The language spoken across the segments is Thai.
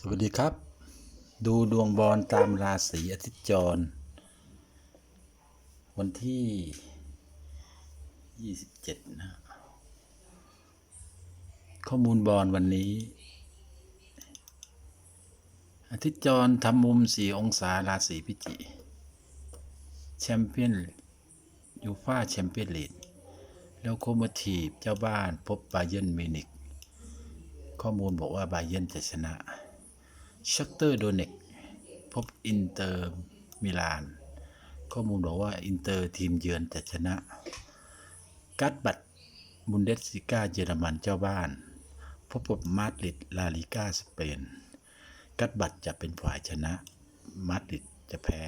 สวัสดีครับ ดูดวงบอลตามราศีอาทิตย์จร วันที่ 27 นะ ข้อมูลบอลวันนี้ อาทิตย์จรทำมุม 4 องศาราศีพิจิ แชมเปี้ยนยูฟ่าแชมเปี้ยนลีกแล้วโคมทีฟเจ้าบ้านพบบาเยิร์นมิวนิกข้อมูลบอกว่าบาเยิร์นจะชนะ ชักเตอร์โดเนกพบอินเตอร์มิลาน ข้อมูลบอกว่าอินเตอร์ทีมเยือนจะชนะ กัดบัตบุนเดสซิก้าเยอรมันเจ้าบ้าน พบกับมาดริดลาลิก้าสเปน กัดบัตจะเป็นฝ่ายชนะ มาดริดจะแพ้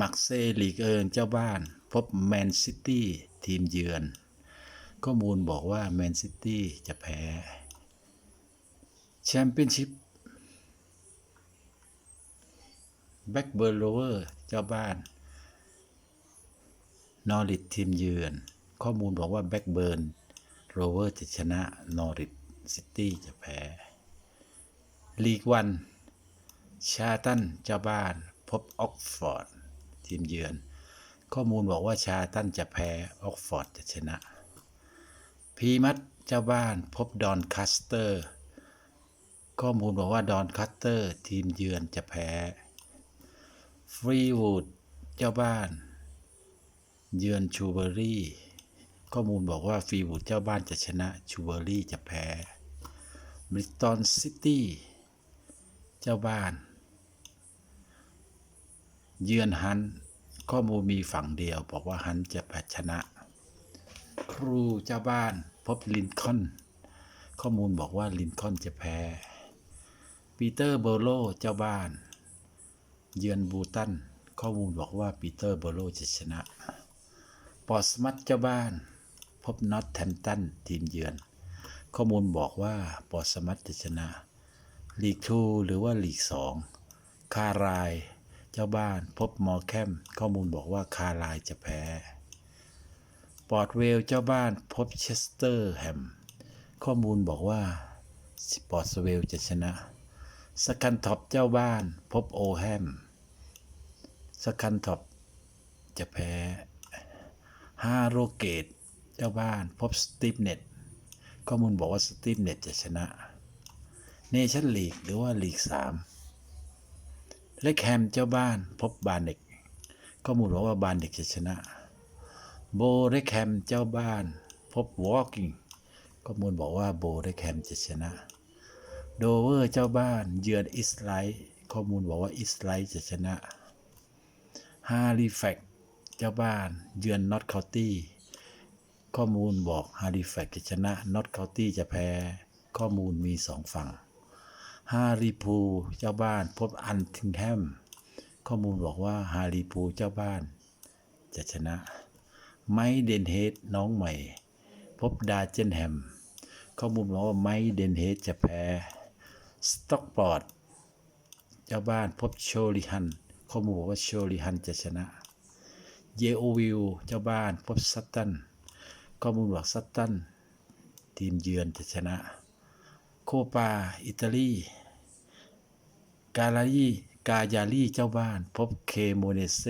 มักเซลีกเอิงเจ้าบ้าน พบแมนซิตี้ทีมเยือน ข้อมูลบอกว่าแมนซิตี้จะแพ้ แชมเปี้ยนชิพแบ็กเบิร์นโรเวอร์เจ้าบ้าน นอริททีมเยือน ข้อมูลบอกว่าแบ็กเบิร์นโรเวอร์จะชนะ นอริทซิตี้จะแพ้ ลีกวัน ชาตันเจ้าบ้าน พบออกฟอร์ด ทีมเยือน ข้อมูลบอกว่าชาตันจะแพ้ ออกฟอร์ดจะชนะ พีมัดเจ้าบ้านพบดอนคัสเตอร์ ข้อมูลบอกว่าดอนคัตเตอร์ทีมเยือนจะแพ้ ฟรีวูดเจ้าบ้าน เยือนชูเบอรี่ ข้อมูลบอกว่าฟรีวูดเจ้าบ้านจะชนะ ชูเบอรี่จะแพ้ บริตอนซิตี้ เจ้าบ้าน เยือนฮัน ข้อมูลมีฝั่งเดียว บอกว่าฮันจะแพ้ชนะ ครูเจ้าบ้านพบลินคอนข้อมูลบอกว่าลินคอนจะแพ้ ปีเตอร์เบโลเจ้าบ้าน เยือนบูตัน ข้อมูลบอกว่าปีเตอร์เบโลจะชนะ ปอร์สมัตเจ้าบ้าน พบนอตแทมตันทีมเยือน ข้อมูลบอกว่าปอร์สมัตจะชนะ ลีกทูหรือว่าลีกสอง คาราย เจ้าบ้าน พบมอร์แคม ข้อมูลบอกว่าคารายจะแพ้ ปอร์ตเวลเจ้าบ้าน พบเชสเตอร์แฮม ข้อมูลบอกว่า ปอร์ตเวลจะชนะ สคันท็อปเจ้าบ้านพบโอแฮมสคันท็อปจะแพ้ฮาโรเกต เจ้าบ้านพบสตีฟเน็ตข้อมูลบอกว่าสตีฟเน็ตจะชนะ เนชั่นลีกหรือว่าลีกสามและแคมเจ้าบ้านพบบาเน็กข้อมูลบอกว่าบาเน็กจะชนะ โบเรแคมเจ้าบ้านพบวอล์กิงข้อมูลบอกว่าโบเรแคมจะชนะ โดเวอร์เจ้าบ้านเยือนอิสไลท์ข้อมูลบอกว่าอิสไลท์จะชนะฮาริแฟกเจ้าบ้านเยือนนอตเคาตี้ข้อมูลบอกฮาริแฟกจะชนะนอตเคาตี้จะแพ้ ข้อมูลมีสองฝั่งฮาริพูเจ้าบ้านพบอันทิงแฮมข้อมูลบอกว่าฮาริพูเจ้าบ้าน จะชนะ ไมเดนเฮดน้องใหม่ พบดาเจนแฮมข้อมูลบอกว่าไมเดนเฮดจะแพ้ สต็อกปอร์ดเจ้าบ้านพบโชลิฮันข้อมูลบอกว่าโชลิฮันจะชนะเยโอวิลเจ้าบ้านพบซัตตันข้อมูลบอกซัตตันทีมเยือนจะชนะ โคปาอิตาลี กาลาลีกายาลีเจ้าบ้าน พบเคโมเนเซ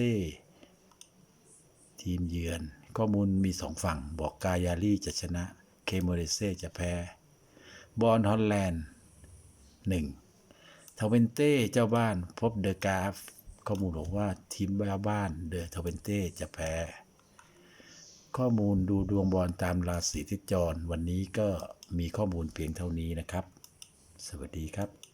ทีมเยือน ข้อมูลมีสองฝั่ง บอกกายาลีจะชนะ เคโมเนเซจะแพ้ บอลฮอลแลนด์ หนึ่งทเวนเต้เจ้าบ้านพบเดอะกราฟข้อมูลบอกว่าทีมบ้าบ้านเดอะทเวนเต้จะแพ้ ข้อมูลดูดวงบอลตามราศีทิศจร วันนี้ก็มีข้อมูลเพียงเท่านี้นะครับ สวัสดีครับ